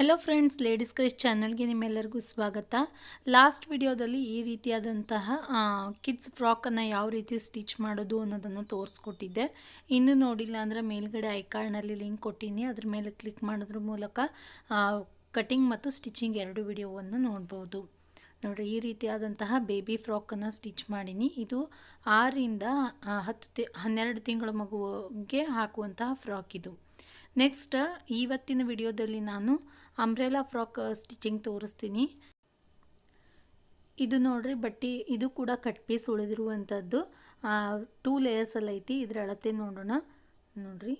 Hello friends ladies craze ಚಾನಲ್ಗೆ ನಿಮ್ಮೆಲ್ಲರಿಗೂ ಸ್ವಾಗತ. ಲಾಸ್ಟ್ ವಿಡಿಯೋದಲ್ಲಿ ಈ ರೀತಿಯಾದಂತಹ ಕಿಡ್ಸ್ ಫ್ರಾಕನ್ನು ಯಾವ ರೀತಿ ಸ್ಟಿಚ್ ಮಾಡೋದು ಅನ್ನೋದನ್ನು ತೋರಿಸ್ಕೊಟ್ಟಿದ್ದೆ. ಇನ್ನೂ ನೋಡಿಲ್ಲ ಅಂದರೆ ಮೇಲ್ಗಡೆ ಐಕಾರ್ಡ್ನಲ್ಲಿ ಲಿಂಕ್ ಕೊಟ್ಟಿನಿ. ಅದ್ರ ಮೇಲೆ ಕ್ಲಿಕ್ ಮಾಡೋದ್ರ ಮೂಲಕ ಕಟಿಂಗ್ ಮತ್ತು ಸ್ಟಿಚಿಂಗ್ ಎರಡು ವಿಡಿಯೋವನ್ನು ನೋಡ್ಬೋದು. ನೋಡಿರಿ ಈ ರೀತಿಯಾದಂತಹ ಬೇಬಿ ಫ್ರಾಕನ್ನು ಸ್ಟಿಚ್ ಮಾಡೀನಿ. ಇದು ಆರರಿಂದ ಆ, ಹತ್ತು ತಿ ಹನ್ನೆರಡು ತಿಂಗಳ ಮಗುವಿಗೆ ಹಾಕುವಂತಹ ಫ್ರಾಕ್ ಇದು. ನೆಕ್ಸ್ಟ್ ಇವತ್ತಿನ ವಿಡಿಯೋದಲ್ಲಿ ನಾನು ಅಂಬ್ರೆಲಾ ಫ್ರಾಕ್ ಸ್ಟಿಚಿಂಗ್ ತೋರಿಸ್ತೀನಿ. ಇದು ನೋಡ್ರಿ, ಬಟ್ಟೆ ಇದು ಕೂಡ ಕಟ್ ಪೀಸ್ ಉಳಿದಿರುವಂಥದ್ದು ಟೂ ಲೇಯರ್ಸಲ್ಲಿ ಐತಿ, ಇದರ ಅಳತೆ ನೋಡೋಣ. ನೋಡ್ರಿ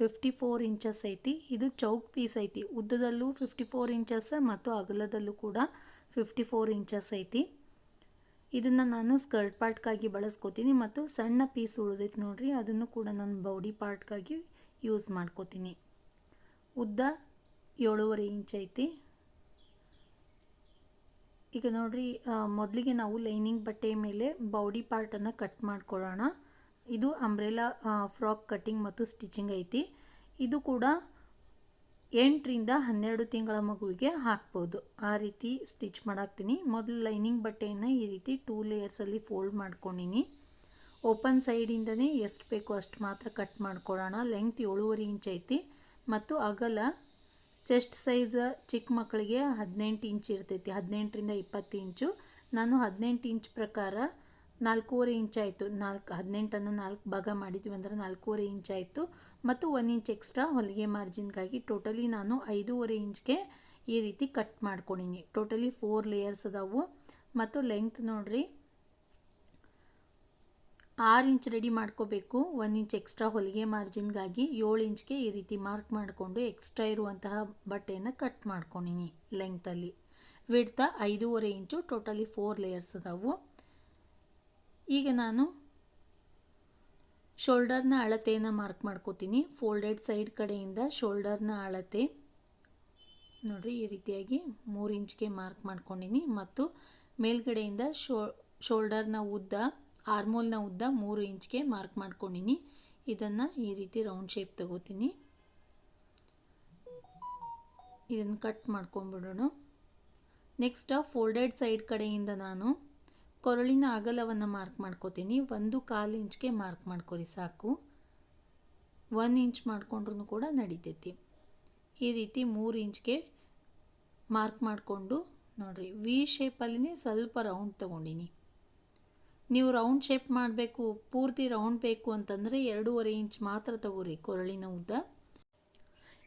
ಫಿಫ್ಟಿ ಫೋರ್ ಇಂಚಸ್ ಐತಿ. ಇದು ಚೌಕ್ ಪೀಸ್ ಐತಿ. ಉದ್ದದಲ್ಲೂ ಫಿಫ್ಟಿ ಫೋರ್ ಇಂಚಸ್ ಮತ್ತು ಅಗಲದಲ್ಲೂ ಕೂಡ ಫಿಫ್ಟಿ ಫೋರ್ ಇಂಚಸ್ ಐತಿ. ಇದನ್ನು ನಾನು ಸ್ಕರ್ಟ್ ಪಾರ್ಟ್ಗಾಗಿ ಬಳಸ್ಕೋತೀನಿ ಮತ್ತು ಸಣ್ಣ ಪೀಸ್ ಉಳಿದೈತಿ ನೋಡ್ರಿ, ಅದನ್ನು ಕೂಡ ನಾನು ಬಾಡಿ ಪಾರ್ಟ್ಗಾಗಿ ಯೂಸ್ ಮಾಡ್ಕೋತೀನಿ. ಉದ್ದ ಏಳೂವರೆ ಇಂಚ್ ಐತಿ. ಈಗ ನೋಡಿರಿ ಮೊದಲಿಗೆ ನಾವು ಲೈನಿಂಗ್ ಬಟ್ಟೆ ಮೇಲೆ ಬಾಡಿ ಪಾರ್ಟನ್ನು ಕಟ್ ಮಾಡ್ಕೊಳ್ಳೋಣ. ಇದು ಅಂಬ್ರೆಲಾ ಫ್ರಾಕ್ ಕಟ್ಟಿಂಗ್ ಮತ್ತು ಸ್ಟಿಚಿಂಗ್ ಐತಿ. ಇದು ಕೂಡ ಎಂಟರಿಂದ ಹನ್ನೆರಡು ತಿಂಗಳ ಮಗುವಿಗೆ ಹಾಕ್ಬೋದು. ಆ ರೀತಿ ಸ್ಟಿಚ್ ಮಾಡಾಕ್ತೀನಿ. ಮೊದಲು ಲೈನಿಂಗ್ ಬಟ್ಟೆಯನ್ನು ಈ ರೀತಿ ಟೂ ಲೇಯರ್ಸಲ್ಲಿ ಫೋಲ್ಡ್ ಮಾಡ್ಕೊಂಡಿನಿ. ಓಪನ್ ಸೈಡಿಂದನೇ ಎಷ್ಟು ಬೇಕೋ ಅಷ್ಟು ಮಾತ್ರ ಕಟ್ ಮಾಡ್ಕೊಳ್ಳೋಣ. ಲೆಂಗ್ತ್ ಏಳುವರೆ ಇಂಚ್ ಐತಿ. ಮತ್ತು ಅಗಲ ಚೆಸ್ಟ್ ಸೈಜ್ ಚಿಕ್ಕ ಮಕ್ಕಳಿಗೆ ಹದಿನೆಂಟು ಇಂಚ್ ಇರ್ತೈತಿ. ಹದಿನೆಂಟರಿಂದ ಇಪ್ಪತ್ತು ಇಂಚು. ನಾನು ಹದಿನೆಂಟು ಇಂಚ್ ಪ್ರಕಾರ ನಾಲ್ಕೂವರೆ ಇಂಚ್ ಆಯಿತು. ನಾಲ್ಕು, ಹದಿನೆಂಟನ್ನು ನಾಲ್ಕು ಭಾಗ ಮಾಡಿದ್ವಿ ಅಂದ್ರೆ ನಾಲ್ಕೂವರೆ ಇಂಚ್ ಆಯಿತು. ಮತ್ತು ಒನ್ ಇಂಚ್ ಎಕ್ಸ್ಟ್ರಾ ಹೊಲಿಗೆ ಮಾರ್ಜಿನ್ಗಾಗಿ ಟೋಟಲಿ ನಾನು ಐದೂವರೆ ಇಂಚ್ಗೆ ಈ ರೀತಿ ಕಟ್ ಮಾಡ್ಕೊಂಡಿನಿ. ಟೋಟಲಿ ಫೋರ್ ಲೇಯರ್ಸ್ ಅದಾವು. ಮತ್ತು ಲೆಂಗ್ತ್ ನೋಡ್ರಿ. ಆರು ಇಂಚ್ ರೆಡಿ ಮಾಡ್ಕೋಬೇಕು. ಒಂದು ಇಂಚ್ ಎಕ್ಸ್ಟ್ರಾ ಹೊಲಿಗೆ ಮಾರ್ಜಿನ್ಗಾಗಿ ಏಳು ಇಂಚ್ಗೆ ಈ ರೀತಿ ಮಾರ್ಕ್ ಮಾಡಿಕೊಂಡು ಎಕ್ಸ್ಟ್ರಾ ಇರುವಂತಹ ಬಟ್ಟೆಯನ್ನು ಕಟ್ ಮಾಡ್ಕೊಂಡಿನಿ ಲೆಂಗ್ತಲ್ಲಿ ವಿಡ್ತ ಐದೂವರೆ ಇಂಚು ಟೋಟಲಿ ಫೋರ್ ಲೇಯರ್ಸ್ ಅದಾವು. ಈಗ ನಾನು ಶೋಲ್ಡರ್ನ ಅಳತೆಯನ್ನು ಮಾರ್ಕ್ ಮಾಡ್ಕೋತೀನಿ. ಫೋಲ್ಡೆಡ್ ಸೈಡ್ ಕಡೆಯಿಂದ ಶೋಲ್ಡರ್ನ ಅಳತೆ ನೋಡಿರಿ, ಈ ರೀತಿಯಾಗಿ ಮೂರು ಇಂಚ್ಗೆ ಮಾರ್ಕ್ ಮಾಡ್ಕೊಂಡಿನಿ ಮತ್ತು ಮೇಲ್ಗಡೆಯಿಂದ ಶೋ ಶೋಲ್ಡರ್ನ ಉದ್ದ ಆರ್ಮೋಲ್ನ ಉದ್ದ ಮೂರು ಇಂಚ್ಗೆ ಮಾರ್ಕ್ ಮಾಡ್ಕೊಂಡಿನಿ. ಇದನ್ನು ಈ ರೀತಿ ರೌಂಡ್ ಶೇಪ್ ತಗೋತೀನಿ. ಇದನ್ನು ಕಟ್ ಮಾಡ್ಕೊಂಬಿಡೋಣ. ನೆಕ್ಸ್ಟ್ ಫೋಲ್ಡೆಡ್ ಸೈಡ್ ಕಡೆಯಿಂದ ನಾನು ಕೊರಳಿನ ಅಗಲವನ್ನು ಮಾರ್ಕ್ ಮಾಡ್ಕೋತೀನಿ. ಒಂದು ಕಾಲು ಇಂಚ್ಗೆ ಮಾರ್ಕ್ ಮಾಡ್ಕೊರಿ ಸಾಕು. ಒನ್ ಇಂಚ್ ಮಾಡಿಕೊಂಡ್ರೂ ಕೂಡ ನಡೀತೈತಿ. ಈ ರೀತಿ ಮೂರು ಇಂಚ್ಗೆ ಮಾರ್ಕ್ ಮಾಡಿಕೊಂಡು ನೋಡಿರಿ. ವಿ ಶೇಪಲ್ಲಿನೇ ಸ್ವಲ್ಪ ರೌಂಡ್ ತೊಗೊಂಡಿನಿ. ನೀವು ರೌಂಡ್ ಶೇಪ್ ಮಾಡಬೇಕು, ಪೂರ್ತಿ ರೌಂಡ್ ಬೇಕು ಅಂತಂದರೆ ಎರಡೂವರೆ ಇಂಚ್ ಮಾತ್ರ ತಗೋರಿ ಕೊರಳಿನ ಉದ್ದ.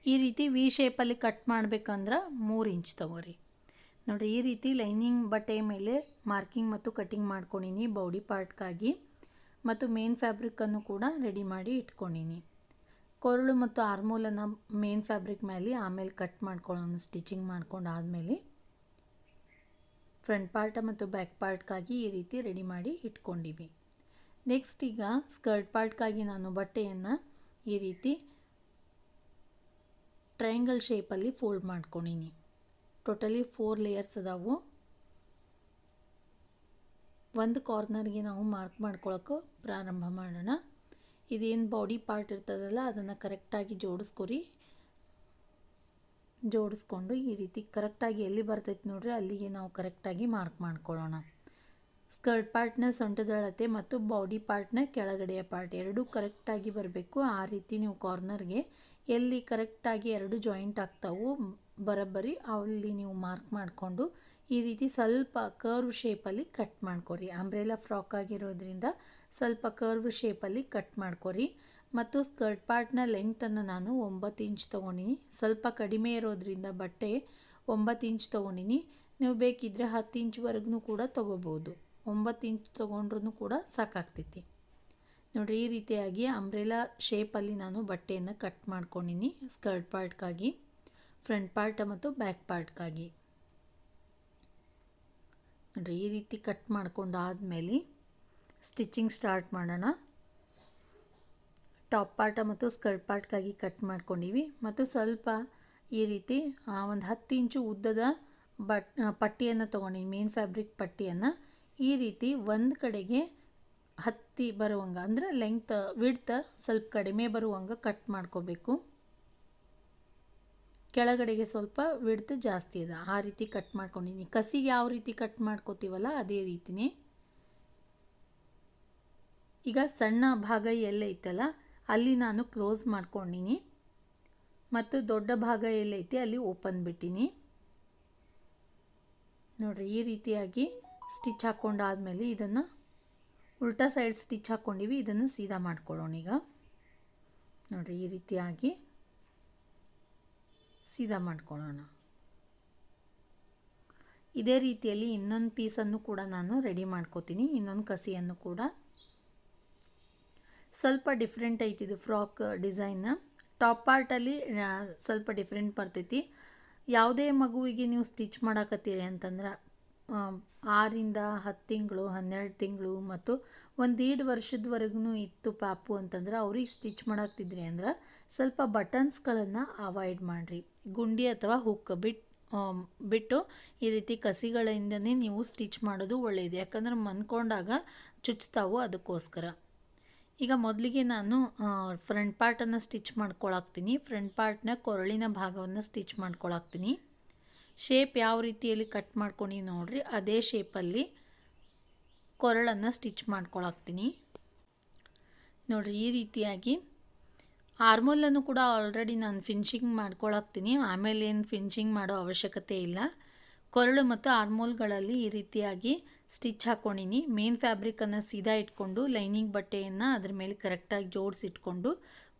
ಈ ರೀತಿ ವಿ ಶೇಪಲ್ಲಿ ಕಟ್ ಮಾಡಬೇಕಂದ್ರೆ ಮೂರು ಇಂಚ್ ತಗೋರಿ. ನೋಡಿರಿ, ಈ ರೀತಿ ಲೈನಿಂಗ್ ಬಟ್ಟೆ ಮೇಲೆ ಮಾರ್ಕಿಂಗ್ ಮತ್ತು ಕಟ್ಟಿಂಗ್ ಮಾಡ್ಕೊಂಡಿನಿ ಬಾಡಿ ಪಾರ್ಟ್ಗಾಗಿ ಮತ್ತು ಮೇನ್ ಫ್ಯಾಬ್ರಿಕ್ಕನ್ನು ಕೂಡ ರೆಡಿ ಮಾಡಿ ಇಟ್ಕೊಂಡಿನಿ. ಕೊರಳು ಮತ್ತು ಆರ್ಮೋಲನ್ನು ಮೇನ್ ಫ್ಯಾಬ್ರಿಕ್ ಮೇಲೆ ಆಮೇಲೆ ಕಟ್ ಮಾಡ್ಕೊಳ್ಳೋಣ ಸ್ಟಿಚಿಂಗ್ ಮಾಡ್ಕೊಂಡು ಆದಮೇಲೆ ಫ್ರಂಟ್ ಪಾರ್ಟ್ ಮತ್ತು ಬ್ಯಾಕ್ ಪಾರ್ಟ್ಗಾಗಿ ಈ ರೀತಿ ರೆಡಿ ಮಾಡಿ ಇಟ್ಕೊಂಡಿವಿ. ನೆಕ್ಸ್ಟ್ ಈಗ ಸ್ಕರ್ಟ್ ಪಾರ್ಟ್ಗಾಗಿ ನಾನು ಬಟ್ಟೆಯನ್ನು ಈ ರೀತಿ ಟ್ರಯಾಂಗಲ್ ಶೇಪಲ್ಲಿ ಫೋಲ್ಡ್ ಮಾಡ್ಕೊಂಡಿನಿ. ಟೋಟಲಿ ಫೋರ್ ಲೇಯರ್ಸ್ ಅದಾವು. ಒಂದು ಕಾರ್ನರ್ಗೆ ನಾವು ಮಾರ್ಕ್ ಮಾಡ್ಕೊಳಕ್ಕೆ ಪ್ರಾರಂಭ ಮಾಡೋಣ. ಇದೇನು ಬಾಡಿ ಪಾರ್ಟ್ ಇರ್ತದಲ್ಲ, ಅದನ್ನು ಕರೆಕ್ಟಾಗಿ ಜೋಡಿಸ್ಕೊರಿ. ಜೋಡಿಸ್ಕೊಂಡು ಈ ರೀತಿ ಕರೆಕ್ಟಾಗಿ ಎಲ್ಲಿ ಬರ್ತೈತೆ ನೋಡ್ರಿ, ಅಲ್ಲಿಗೆ ನಾವು ಕರೆಕ್ಟಾಗಿ ಮಾರ್ಕ್ ಮಾಡ್ಕೊಳ್ಳೋಣ. ಸ್ಕರ್ಟ್ ಪಾರ್ಟ್ನ ಸೊಂಟದ ಅಳತೆ ಮತ್ತು ಬಾಡಿ ಪಾರ್ಟ್ನ ಕೆಳಗಡೆಯ ಪಾರ್ಟ್ ಎರಡೂ ಕರೆಕ್ಟಾಗಿ ಬರಬೇಕು. ಆ ರೀತಿ ನೀವು ಕಾರ್ನರ್ಗೆ ಎಲ್ಲಿ ಕರೆಕ್ಟಾಗಿ ಎರಡು ಜಾಯಿಂಟ್ ಆಗ್ತಾವು ಬರೋಬ್ಬರಿ ಅಲ್ಲಿ ನೀವು ಮಾರ್ಕ್ ಮಾಡಿಕೊಂಡು ಈ ರೀತಿ ಸ್ವಲ್ಪ ಕರ್ವ್ ಶೇಪಲ್ಲಿ ಕಟ್ ಮಾಡ್ಕೊರಿ. ಅಂಬ್ರೆಲಾ ಫ್ರಾಕ್ ಆಗಿರೋದ್ರಿಂದ ಸ್ವಲ್ಪ ಕರ್ವ್ ಶೇಪಲ್ಲಿ ಕಟ್ ಮಾಡ್ಕೊರಿ. ಮತ್ತು ಸ್ಕರ್ಟ್ ಪಾರ್ಟ್ನ ಲೆಂಗ್ತನ್ನು ನಾನು ಒಂಬತ್ತು ಇಂಚ್ ತೊಗೊಂಡಿನಿ ಸ್ವಲ್ಪ ಕಡಿಮೆ ಇರೋದ್ರಿಂದ ಬಟ್ಟೆ ಒಂಬತ್ತು ಇಂಚ್ ತೊಗೊಂಡಿನಿ. ನೀವು ಬೇಕಿದ್ದರೆ ಹತ್ತು ಇಂಚ್ವರೆಗೂ ಕೂಡ ತೊಗೋಬೋದು. ಒಂಬತ್ತು ಇಂಚ್ ತೊಗೊಂಡ್ರೂ ಕೂಡ ಸಾಕಾಗ್ತೈತಿ. ನೋಡಿರಿ ಈ ರೀತಿಯಾಗಿ ಅಂಬ್ರೆಲಾ ಶೇಪಲ್ಲಿ ನಾನು ಬಟ್ಟೆಯನ್ನು ಕಟ್ ಮಾಡ್ಕೊಂಡಿನಿ, ಸ್ಕರ್ಟ್ ಪಾರ್ಟ್ಗಾಗಿ, ಫ್ರಂಟ್ ಪಾರ್ಟ್ ಮತ್ತು ಬ್ಯಾಕ್ ಪಾರ್ಟ್ಗಾಗಿ. ನೋಡಿರಿ ಈ ರೀತಿ ಕಟ್ ಮಾಡ್ಕೊಂಡು ಆದಮೇಲೆ ಸ್ಟಿಚಿಂಗ್ ಸ್ಟಾರ್ಟ್ ಮಾಡೋಣ. ಟಾಪ್ ಪಾರ್ಟ ಮತ್ತು ಸ್ಕರ್ಟ್ ಪಾರ್ಟ್ಗಾಗಿ ಕಟ್ ಮಾಡ್ಕೊಂಡಿವಿ. ಮತ್ತು ಸ್ವಲ್ಪ ಈ ರೀತಿ ಒಂದು ಹತ್ತು ಇಂಚು ಉದ್ದದ ಬಟ್ ಪಟ್ಟಿಯನ್ನು ತೊಗೊಂಡಿನಿ ಮೇನ್ ಫ್ಯಾಬ್ರಿಕ್ ಪಟ್ಟಿಯನ್ನು. ಈ ರೀತಿ ಒಂದು ಕಡೆಗೆ ಹತ್ತಿ ಬರುವಂಗ, ಅಂದರೆ ಲೆಂಗ್ತ್ ವಿಡ್ತ ಸ್ವಲ್ಪ ಕಡಿಮೆ ಬರುವಂಗ ಕಟ್ ಮಾಡ್ಕೋಬೇಕು. ಕೆಳಗಡೆಗೆ ಸ್ವಲ್ಪ ವಿಡ್ತ್ ಜಾಸ್ತಿ ಇದೆ, ಆ ರೀತಿ ಕಟ್ ಮಾಡ್ಕೊಂಡಿನಿ. ಕಸಿಗೆ ಯಾವ ರೀತಿ ಕಟ್ ಮಾಡ್ಕೋತೀವಲ್ಲ, ಅದೇ ರೀತಿನೇ. ಈಗ ಸಣ್ಣ ಭಾಗ ಎಲ್ಲೈತಲ್ಲ ಅಲ್ಲಿ ನಾನು ಕ್ಲೋಸ್ ಮಾಡ್ಕೊಂಡಿನಿ. ಮತ್ತು ದೊಡ್ಡ ಭಾಗ ಎಲ್ಲೈತಿ ಅಲ್ಲಿ ಓಪನ್ ಬಿಟ್ಟಿನಿ. ನೋಡ್ರಿ, ಈ ರೀತಿಯಾಗಿ ಸ್ಟಿಚ್ ಹಾಕ್ಕೊಂಡಾದ್ಮೇಲೆ ಇದನ್ನು ಉಲ್ಟಾ ಸೈಡ್ ಸ್ಟಿಚ್ ಹಾಕ್ಕೊಂಡಿವಿ ಇದನ್ನು ಸೀದಾ ಮಾಡ್ಕೊಳ್ಳೋಣ ಈಗ. ನೋಡಿರಿ, ಈ ರೀತಿಯಾಗಿ ಸೀದಾ ಮಾಡ್ಕೊಳ್ಳೋಣ. ಇದೇ ರೀತಿಯಲ್ಲಿ ಇನ್ನೊಂದು ಪೀಸನ್ನು ಕೂಡ ನಾನು ರೆಡಿ ಮಾಡ್ಕೋತೀನಿ. ಇನ್ನೊಂದು ಕಸಿಯನ್ನು ಕೂಡ. ಸ್ವಲ್ಪ ಡಿಫ್ರೆಂಟ್ ಐತಿ ಇದು ಫ್ರಾಕ್ ಡಿಸೈನ್ ಟಾಪ್ ಪಾರ್ಟಲ್ಲಿ ಸ್ವಲ್ಪ ಡಿಫ್ರೆಂಟ್ ಬರ್ತೈತಿ. ಯಾವುದೇ ಮಗುವಿಗೆ ನೀವು ಸ್ಟಿಚ್ ಮಾಡಾಕತ್ತೀರಿ ಅಂತಂದ್ರೆ ಆರಿಂದ ಹತ್ತು ತಿಂಗಳು, ಹನ್ನೆರಡು ತಿಂಗಳು ಮತ್ತು ಒಂದು ಎರಡು ವರ್ಷದವರೆಗೂ ಇತ್ತು ಪಾಪು ಅಂತಂದ್ರೆ ಅವ್ರಿಗೆ ಸ್ಟಿಚ್ ಮಾಡಾಕ್ತಿದ್ರಿ ಅಂದ್ರೆ ಸ್ವಲ್ಪ ಬಟನ್ಸ್ಗಳನ್ನು ಅವಾಯ್ಡ್ ಮಾಡಿರಿ. ಗುಂಡಿ ಅಥವಾ ಹುಕ್ ಬಿಟ್ಟು ಬಿಟ್ಟು ಈ ರೀತಿ ಕಸಿಗಳಿಂದನೇ ನೀವು ಸ್ಟಿಚ್ ಮಾಡೋದು ಒಳ್ಳೆಯದು ಯಾಕಂದ್ರೆ ಮನ್ಕೊಂಡಾಗ ಚುಚ್ತಾವು ಅದಕ್ಕೋಸ್ಕರ. ಈಗ ಮೊದಲಿಗೆ ನಾನು ಫ್ರಂಟ್ ಪಾರ್ಟನ್ನು ಸ್ಟಿಚ್ ಮಾಡ್ಕೊಳಾಕ್ತೀನಿ. ಫ್ರಂಟ್ ಪಾರ್ಟ್ನ ಕೊರಳಿನ ಭಾಗವನ್ನು ಸ್ಟಿಚ್ ಮಾಡ್ಕೊಳಾಕ್ತೀನಿ. ಶೇಪ್ ಯಾವ ರೀತಿಯಲ್ಲಿ ಕಟ್ ಮಾಡ್ಕೊಂಡು ನೋಡಿರಿ, ಅದೇ ಶೇಪಲ್ಲಿ ಕೊರಳನ್ನು ಸ್ಟಿಚ್ ಮಾಡ್ಕೊಳಾಕ್ತೀನಿ. ನೋಡಿರಿ, ಈ ರೀತಿಯಾಗಿ ಆರ್ಮೋಲನ್ನು ಕೂಡ ಆಲ್ರೆಡಿ ನಾನು ಫಿನಿಶಿಂಗ್ ಮಾಡ್ಕೊಳಾಕ್ತೀನಿ. ಆಮೇಲೆ ಏನು ಫಿನಿಶಿಂಗ್ ಮಾಡೋ ಅವಶ್ಯಕತೆ ಇಲ್ಲ. ಕೊರಳು ಮತ್ತು ಆರ್ಮೋಲ್ಗಳಲ್ಲಿ ಈ ರೀತಿಯಾಗಿ ಸ್ಟಿಚ್ ಹಾಕ್ಕೊಂಡಿನಿ ಮೇನ್ ಫ್ಯಾಬ್ರಿಕನ್ನು ಸೀದಾ ಇಟ್ಕೊಂಡು, ಲೈನಿಂಗ್ ಬಟ್ಟೆಯನ್ನು ಅದ್ರ ಮೇಲೆ ಕರೆಕ್ಟಾಗಿ ಜೋಡಿಸಿಟ್ಕೊಂಡು,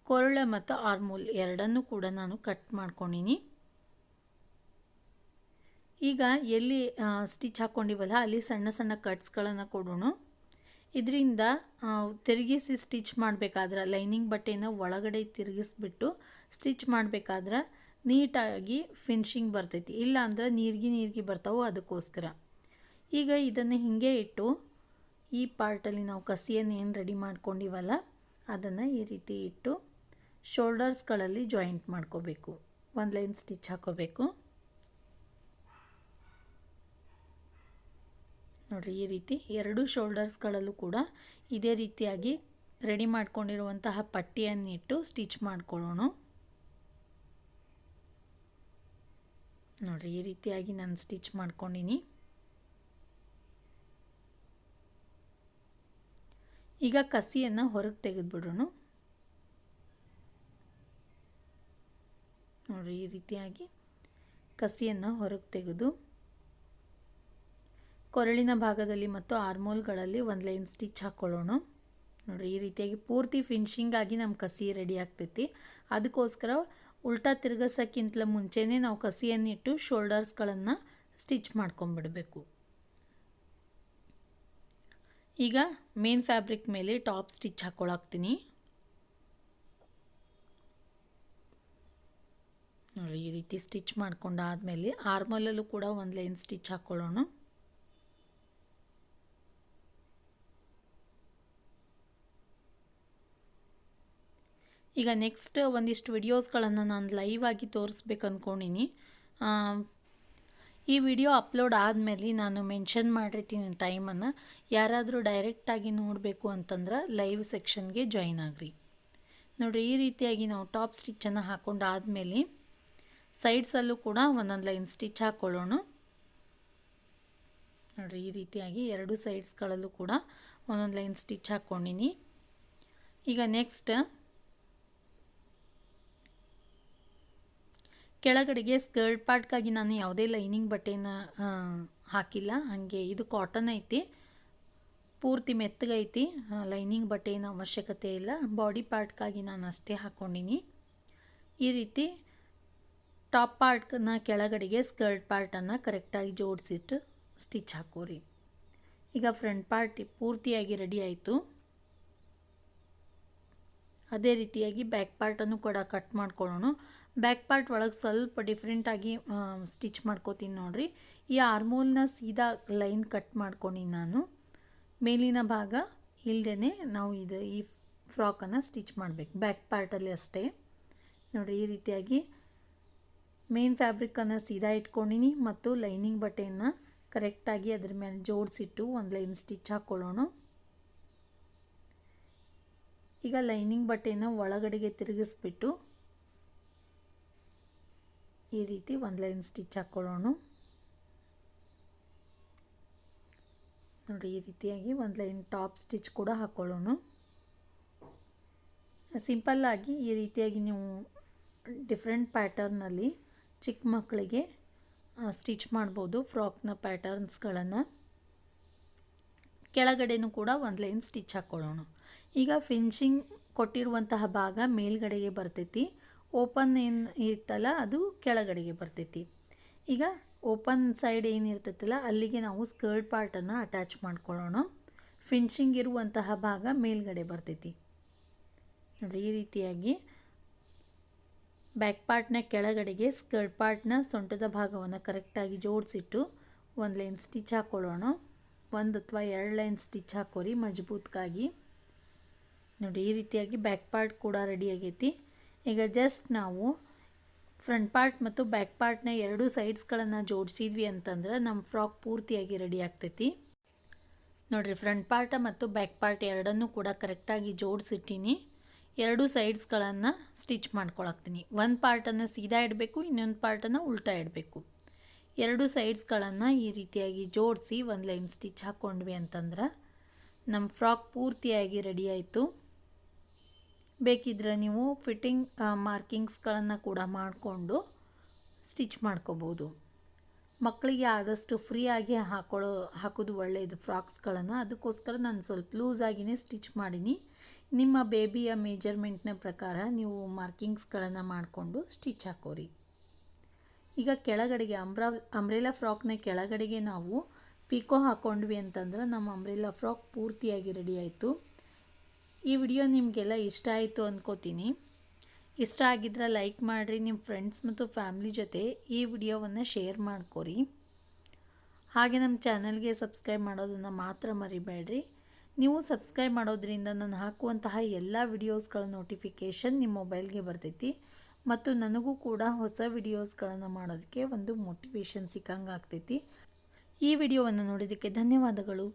ಕೊರಳೆ ಮತ್ತು ಆರ್ಮೋಲ್ ಎರಡನ್ನೂ ಕೂಡ ನಾನು ಕಟ್ ಮಾಡ್ಕೊಂಡಿನಿ. ಈಗ ಎಲ್ಲಿ ಸ್ಟಿಚ್ ಹಾಕ್ಕೊಂಡಿವಲ್ಲ ಅಲ್ಲಿ ಸಣ್ಣ ಸಣ್ಣ ಕಟ್ಸ್ಗಳನ್ನು ಕೊಡೋಣ. ಇದರಿಂದ ತಿರುಗಿಸಿ ಸ್ಟಿಚ್ ಮಾಡಬೇಕಾದ್ರೆ, ಲೈನಿಂಗ್ ಬಟ್ಟೆನ ಒಳಗಡೆ ತಿರುಗಿಸ್ಬಿಟ್ಟು ಸ್ಟಿಚ್ ಮಾಡಬೇಕಾದ್ರೆ, ನೀಟಾಗಿ ಫಿನಿಶಿಂಗ್ ಬರ್ತೈತಿ. ಇಲ್ಲ ಅಂದ್ರೆ ನೀರ್ಗಿ ನೀರ್ಗಿ ಬರ್ತಾವೆ ಅದಕ್ಕೋಸ್ಕರ. ಈಗ ಇದನ್ನು ಹೀಗೆ ಇಟ್ಟು ಈ ಪಾರ್ಟಲ್ಲಿ ನಾವು ಕಸಿಯನ್ನು ಏನು ರೆಡಿ ಮಾಡ್ಕೊಂಡಿವಲ್ಲ, ಅದನ್ನು ಈ ರೀತಿ ಇಟ್ಟು ಶೋಲ್ಡರ್ಸ್ಗಳಲ್ಲಿ ಜಾಯಿಂಟ್ ಮಾಡ್ಕೋಬೇಕು. ಒಂದು ಲೈನ್ ಸ್ಟಿಚ್ ಹಾಕೋಬೇಕು. ನೋಡಿರಿ, ಈ ರೀತಿ ಎರಡು ಶೋಲ್ಡರ್ಸ್ಗಳಲ್ಲೂ ಕೂಡ ಇದೇ ರೀತಿಯಾಗಿ ರೆಡಿ ಮಾಡ್ಕೊಂಡಿರುವಂತಹ ಪಟ್ಟಿಯನ್ನು ಇಟ್ಟು ಸ್ಟಿಚ್ ಮಾಡ್ಕೊಳ್ಳೋಣ. ನೋಡಿರಿ, ಈ ರೀತಿಯಾಗಿ ನಾನು ಸ್ಟಿಚ್ ಮಾಡ್ಕೊಂಡಿನಿ. ಈಗ ಕಸಿಯನ್ನು ಹೊರಗೆ ತೆಗೆದುಬಿಡೋಣ ನೋಡಿರಿ ಈ ರೀತಿಯಾಗಿ ಕಸಿಯನ್ನು ಹೊರಗೆ ತೆಗೆದು ಕೊರಳಿನ ಭಾಗದಲ್ಲಿ ಮತ್ತು ಆರ್ಮೋಲ್ಗಳಲ್ಲಿ ಒಂದು ಲೈನ್ ಸ್ಟಿಚ್ ಹಾಕ್ಕೊಳ್ಳೋಣ ನೋಡಿರಿ ಈ ರೀತಿಯಾಗಿ ಪೂರ್ತಿ ಫಿನಿಶಿಂಗ್ ಆಗಿ ನಮ್ಮ ಕಸಿ ರೆಡಿ ಆಗ್ತೈತಿ. ಅದಕ್ಕೋಸ್ಕರ ಉಲ್ಟಾ ತಿರುಗಿಸೋಕ್ಕಿಂತಲೂ ಮುಂಚೆನೇ ನಾವು ಕಸಿಯನ್ನಿಟ್ಟು ಶೋಲ್ಡರ್ಸ್ಗಳನ್ನು ಸ್ಟಿಚ್ ಮಾಡ್ಕೊಂಬಿಡಬೇಕು. ಈಗ ಮೇನ್ ಫ್ಯಾಬ್ರಿಕ್ ಮೇಲೆ ಟಾಪ್ ಸ್ಟಿಚ್ ಹಾಕ್ಕೊಳಾಕ್ತೀನಿ ನೋಡಿ, ಈ ರೀತಿ ಸ್ಟಿಚ್ ಮಾಡ್ಕೊಂಡಾದ್ಮೇಲೆ ಆರ್ಮಲಲ್ಲೂ ಕೂಡ ಒಂದು ಲೈನ್ ಸ್ಟಿಚ್ ಹಾಕ್ಕೊಳ್ಳೋಣ ಈಗ ನೆಕ್ಸ್ಟ್ ಒಂದಿಷ್ಟು ವಿಡಿಯೋಸ್ಗಳನ್ನು ನಾನು ಲೈವ್ ಆಗಿ ತೋರಿಸ್ಬೇಕು ಅಂದ್ಕೊಂಡಿನಿ ಈ ವಿಡಿಯೋ ಅಪ್ಲೋಡ್ ಆದಮೇಲೆ ನಾನು ಮೆನ್ಷನ್ ಮಾಡಿರ್ತೀನಿ ಟೈಮನ್ನು ಯಾರಾದರೂ ಡೈರೆಕ್ಟಾಗಿ ನೋಡಬೇಕು ಅಂತಂದ್ರೆ ಲೈವ್ ಸೆಕ್ಷನ್ಗೆ ಜಾಯಿನ್ ಆಗ್ರಿ. ನೋಡಿರಿ, ಈ ರೀತಿಯಾಗಿ ನಾವು ಟಾಪ್ ಸ್ಟಿಚ್ಚನ್ನು ಹಾಕ್ಕೊಂಡು ಆದಮೇಲೆ ಸೈಡ್ಸಲ್ಲೂ ಕೂಡ ಒಂದೊಂದು ಲೈನ್ ಸ್ಟಿಚ್ ಹಾಕ್ಕೊಳ್ಳೋಣ ನೋಡಿರಿ, ಈ ರೀತಿಯಾಗಿ ಎರಡು ಸೈಡ್ಸ್ಗಳಲ್ಲೂ ಕೂಡ ಒಂದೊಂದು ಲೈನ್ ಸ್ಟಿಚ್ ಹಾಕ್ಕೊಂಡಿನಿ ಈಗ ನೆಕ್ಸ್ಟ್ ಕೆಳಗಡೆಗೆ ಸ್ಕರ್ಟ್ ಪಾರ್ಟ್ಗಾಗಿ ನಾನು ಯಾವುದೇ ಲೈನಿಂಗ್ ಬಟ್ಟೆನ ಹಾಕಿಲ್ಲ. ಹಾಗೆ ಇದು ಕಾಟನ್ ಐತಿ. ಪೂರ್ತಿ ಮೆತ್ತಗೈತಿ ಲೈನಿಂಗ್ ಬಟ್ಟೆನ ಅವಶ್ಯಕತೆ ಇಲ್ಲ. ಬಾಡಿ ಪಾರ್ಟ್ಗಾಗಿ ನಾನು ಅಷ್ಟೇ ಹಾಕ್ಕೊಂಡಿನಿ ಈ ರೀತಿ ಟಾಪ್ ಪಾರ್ಟ್ನ ಕೆಳಗಡೆಗೆ ಸ್ಕರ್ಟ್ ಪಾರ್ಟನ್ನು ಕರೆಕ್ಟಾಗಿ ಜೋಡಿಸಿಟ್ಟು ಸ್ಟಿಚ್ ಹಾಕೋರಿ. ಈಗ ಫ್ರಂಟ್ ಪಾರ್ಟ್ ಪೂರ್ತಿಯಾಗಿ ರೆಡಿ ಆಯಿತು. ಅದೇ ರೀತಿಯಾಗಿ ಬ್ಯಾಕ್ ಪಾರ್ಟನ್ನು ಕೂಡ ಕಟ್ ಮಾಡ್ಕೊಳ್ಳೋಣ. ಬ್ಯಾಕ್ ಪಾರ್ಟ್ ಒಳಗೆ ಸ್ವಲ್ಪ ಡಿಫ್ರೆಂಟಾಗಿ ಸ್ಟಿಚ್ ಮಾಡ್ಕೋತೀನಿ ನೋಡಿರಿ. ಈ ಆರ್ಮೋಲ್ನ ಸೀದಾ ಲೈನ್ ಕಟ್ ಮಾಡ್ಕೊಂಡು ನಾನು. ಮೇಲಿನ ಭಾಗ ಇಲ್ಲದೇ ನಾವು ಇದು ಈ ಫ್ರಾಕನ್ನು ಸ್ಟಿಚ್ ಮಾಡಬೇಕು. ಬ್ಯಾಕ್ ಪಾರ್ಟಲ್ಲಿ ಅಷ್ಟೇ. ನೋಡಿರಿ, ಈ ರೀತಿಯಾಗಿ ಮೇನ್ ಫ್ಯಾಬ್ರಿಕ್ಕನ್ನು ಸೀದಾ ಇಟ್ಕೊಂಡಿನಿ ಮತ್ತು ಲೈನಿಂಗ್ ಬಟ್ಟೆಯನ್ನು ಕರೆಕ್ಟಾಗಿ ಅದ್ರ ಮೇಲೆ ಜೋಡಿಸಿಟ್ಟು ಒಂದು ಲೈನ್ ಸ್ಟಿಚ್ ಹಾಕ್ಕೊಳ್ಳೋಣ ಈಗ ಲೈನಿಂಗ್ ಬಟ್ಟೆನ ಒಳಗಡೆಗೆ ತಿರುಗಿಸ್ಬಿಟ್ಟು ಈ ರೀತಿ ಒಂದು ಲೈನ್ ಸ್ಟಿಚ್ ಹಾಕ್ಕೊಳ್ಳೋಣ ನೋಡಿ, ಈ ರೀತಿಯಾಗಿ ಒಂದು ಲೈನ್ ಟಾಪ್ ಸ್ಟಿಚ್ ಕೂಡ ಹಾಕ್ಕೊಳ್ಳೋಣ ಸಿಂಪಲ್ಲಾಗಿ ಈ ರೀತಿಯಾಗಿ ನೀವು ಡಿಫ್ರೆಂಟ್ ಪ್ಯಾಟರ್ನಲ್ಲಿ ಚಿಕ್ಕ ಮಕ್ಕಳಿಗೆ ಸ್ಟಿಚ್ ಮಾಡ್ಬೋದು ಫ್ರಾಕ್ನ ಪ್ಯಾಟರ್ನ್ಸ್ಗಳನ್ನು ಕೆಳಗಡೆನೂ ಕೂಡ ಒಂದು ಲೈನ್ ಸ್ಟಿಚ್ ಹಾಕ್ಕೊಳ್ಳೋಣ ಈಗ ಫಿನಿಶಿಂಗ್ ಕೊಟ್ಟಿರುವಂತಹ ಭಾಗ ಮೇಲ್ಗಡೆಗೆ ಬರ್ತೈತಿ. ಓಪನ್ ಏನು ಇತ್ತಲ್ಲ, ಅದು ಕೆಳಗಡೆಗೆ ಬರ್ತೈತಿ. ಈಗ ಓಪನ್ ಸೈಡ್ ಏನಿರ್ತೈತಲ್ಲ ಅಲ್ಲಿಗೆ ನಾವು ಸ್ಕರ್ಟ್ ಪಾರ್ಟನ್ನು ಅಟ್ಯಾಚ್ ಮಾಡ್ಕೊಳ್ಳೋಣ. ಫಿನಿಶಿಂಗ್ ಇರುವಂತಹ ಭಾಗ ಮೇಲ್ಗಡೆ ಬರ್ತೈತಿ. ನೋಡಿ, ಈ ರೀತಿಯಾಗಿ ಬ್ಯಾಕ್ ಪಾರ್ಟ್ನ ಕೆಳಗಡೆಗೆ ಸ್ಕರ್ಟ್ ಪಾರ್ಟ್ನ ಸೊಂಟದ ಭಾಗವನ್ನು ಕರೆಕ್ಟಾಗಿ ಜೋಡಿಸಿಟ್ಟು ಒಂದು ಲೈನ್ ಸ್ಟಿಚ್ ಹಾಕ್ಕೊಳ್ಳೋಣ ಒಂದು ಅಥವಾ ಎರಡು ಲೈನ್ ಸ್ಟಿಚ್ ಹಾಕೋರಿ ಮಜಬೂತ್ಗಾಗಿ ನೋಡಿ, ಈ ರೀತಿಯಾಗಿ ಬ್ಯಾಕ್ ಪಾರ್ಟ್ ಕೂಡ ರೆಡಿ ಆಗೈತಿ. ಈಗ ಜಸ್ಟ್ ನಾವು ಫ್ರಂಟ್ ಪಾರ್ಟ್ ಮತ್ತು ಬ್ಯಾಕ್ ಪಾರ್ಟ್ನ ಎರಡು ಸೈಡ್ಸ್ಗಳನ್ನು ಜೋಡಿಸಿದ್ವಿ ಅಂತಂದ್ರೆ ನಮ್ಮ ಫ್ರಾಕ್ ಪೂರ್ತಿಯಾಗಿ ರೆಡಿ ಆಗ್ತೈತಿ. ನೋಡಿರಿ ಫ್ರಂಟ್ ಪಾರ್ಟ ಮತ್ತು ಬ್ಯಾಕ್ ಪಾರ್ಟ್ ಎರಡನ್ನೂ ಕೂಡ ಕರೆಕ್ಟಾಗಿ ಜೋಡಿಸಿಟ್ಟಿನಿ. ಎರಡು ಸೈಡ್ಸ್ಗಳನ್ನು ಸ್ಟಿಚ್ ಮಾಡ್ಕೊಳಕ್ತೀನಿ. ಒಂದು ಪಾರ್ಟನ್ನು ಸೀದಾ ಇಡಬೇಕು, ಇನ್ನೊಂದು ಪಾರ್ಟನ್ನು ಉಲ್ಟಾ ಇಡಬೇಕು. ಎರಡು ಸೈಡ್ಸ್ಗಳನ್ನು ಈ ರೀತಿಯಾಗಿ ಜೋಡಿಸಿ ಒಂದು ಲೈನ್ ಸ್ಟಿಚ್ ಹಾಕ್ಕೊಂಡ್ವಿ ಅಂತಂದ್ರೆ ನಮ್ಮ ಫ್ರಾಕ್ ಪೂರ್ತಿಯಾಗಿ ರೆಡಿ ಆಯಿತು. ಬೇಕಿದ್ರೆ ನೀವು ಫಿಟ್ಟಿಂಗ್ ಮಾರ್ಕಿಂಗ್ಸ್ಗಳನ್ನು ಕೂಡ ಮಾಡಿಕೊಂಡು ಸ್ಟಿಚ್ ಮಾಡ್ಕೋಬೋದು. ಮಕ್ಕಳಿಗೆ ಆದಷ್ಟು ಫ್ರೀಯಾಗಿ ಹಾಕೊಳ್ಳೋ, ಹಾಕೋದು ಒಳ್ಳೆಯದು ಫ್ರಾಕ್ಸ್ಗಳನ್ನು. ಅದಕ್ಕೋಸ್ಕರ ನಾನು ಸ್ವಲ್ಪ ಲೂಸಾಗಿಯೇ ಸ್ಟಿಚ್ ಮಾಡೀನಿ. ನಿಮ್ಮ ಬೇಬಿಯ ಮೇಜರ್ಮೆಂಟ್ನ ಪ್ರಕಾರ ನೀವು ಮಾರ್ಕಿಂಗ್ಸ್ಗಳನ್ನು ಮಾಡಿಕೊಂಡು ಸ್ಟಿಚ್ ಹಾಕೋರಿ. ಈಗ ಕೆಳಗಡೆಗೆ ಅಂಬ್ರಾ ಅಂಬ್ರೆಲಾ ಫ್ರಾಕ್ನ ಕೆಳಗಡೆಗೆ ನಾವು ಪಿಕೋ ಹಾಕ್ಕೊಂಡ್ವಿ ಅಂತಂದ್ರೆ ನಮ್ಮ ಅಂಬ್ರೆಲಾ ಫ್ರಾಕ್ ಪೂರ್ತಿಯಾಗಿ ರೆಡಿ ಆಯಿತು. ಈ ವಿಡಿಯೋ ನಿಮಗೆಲ್ಲ ಇಷ್ಟ ಆಯಿತು ಅಂದ್ಕೋತೀನಿ ಇಷ್ಟ ಆಗಿದ್ರೆ ಲೈಕ್ ಮಾಡಿರಿ ನಿಮ್ಮ ಫ್ರೆಂಡ್ಸ್ ಮತ್ತು ಫ್ಯಾಮ್ಲಿ ಜೊತೆ ಈ ವಿಡಿಯೋವನ್ನು ಶೇರ್ ಮಾಡ್ಕೊರಿ. ಹಾಗೆ ನಮ್ಮ ಚಾನಲ್ಗೆ ಸಬ್ಸ್ಕ್ರೈಬ್ ಮಾಡೋದನ್ನು ಮಾತ್ರ ಮರಿಬೇಡ್ರಿ. ನೀವು ಸಬ್ಸ್ಕ್ರೈಬ್ ಮಾಡೋದ್ರಿಂದ ನಾನು ಹಾಕುವಂತಹ ಎಲ್ಲ ವಿಡಿಯೋಸ್ಗಳ ನೋಟಿಫಿಕೇಷನ್ ನಿಮ್ಮ ಮೊಬೈಲ್ಗೆ ಬರ್ತೈತಿ ಮತ್ತು ನನಗೂ ಕೂಡ ಹೊಸ ವಿಡಿಯೋಸ್ಗಳನ್ನು ಮಾಡೋದಕ್ಕೆ ಒಂದು ಮೋಟಿವೇಶನ್ ಸಿಕ್ಕಂಗೆ ಆಗ್ತೈತಿ ಈ ವಿಡಿಯೋವನ್ನು ನೋಡಿದ್ದಕ್ಕೆ ಧನ್ಯವಾದಗಳು.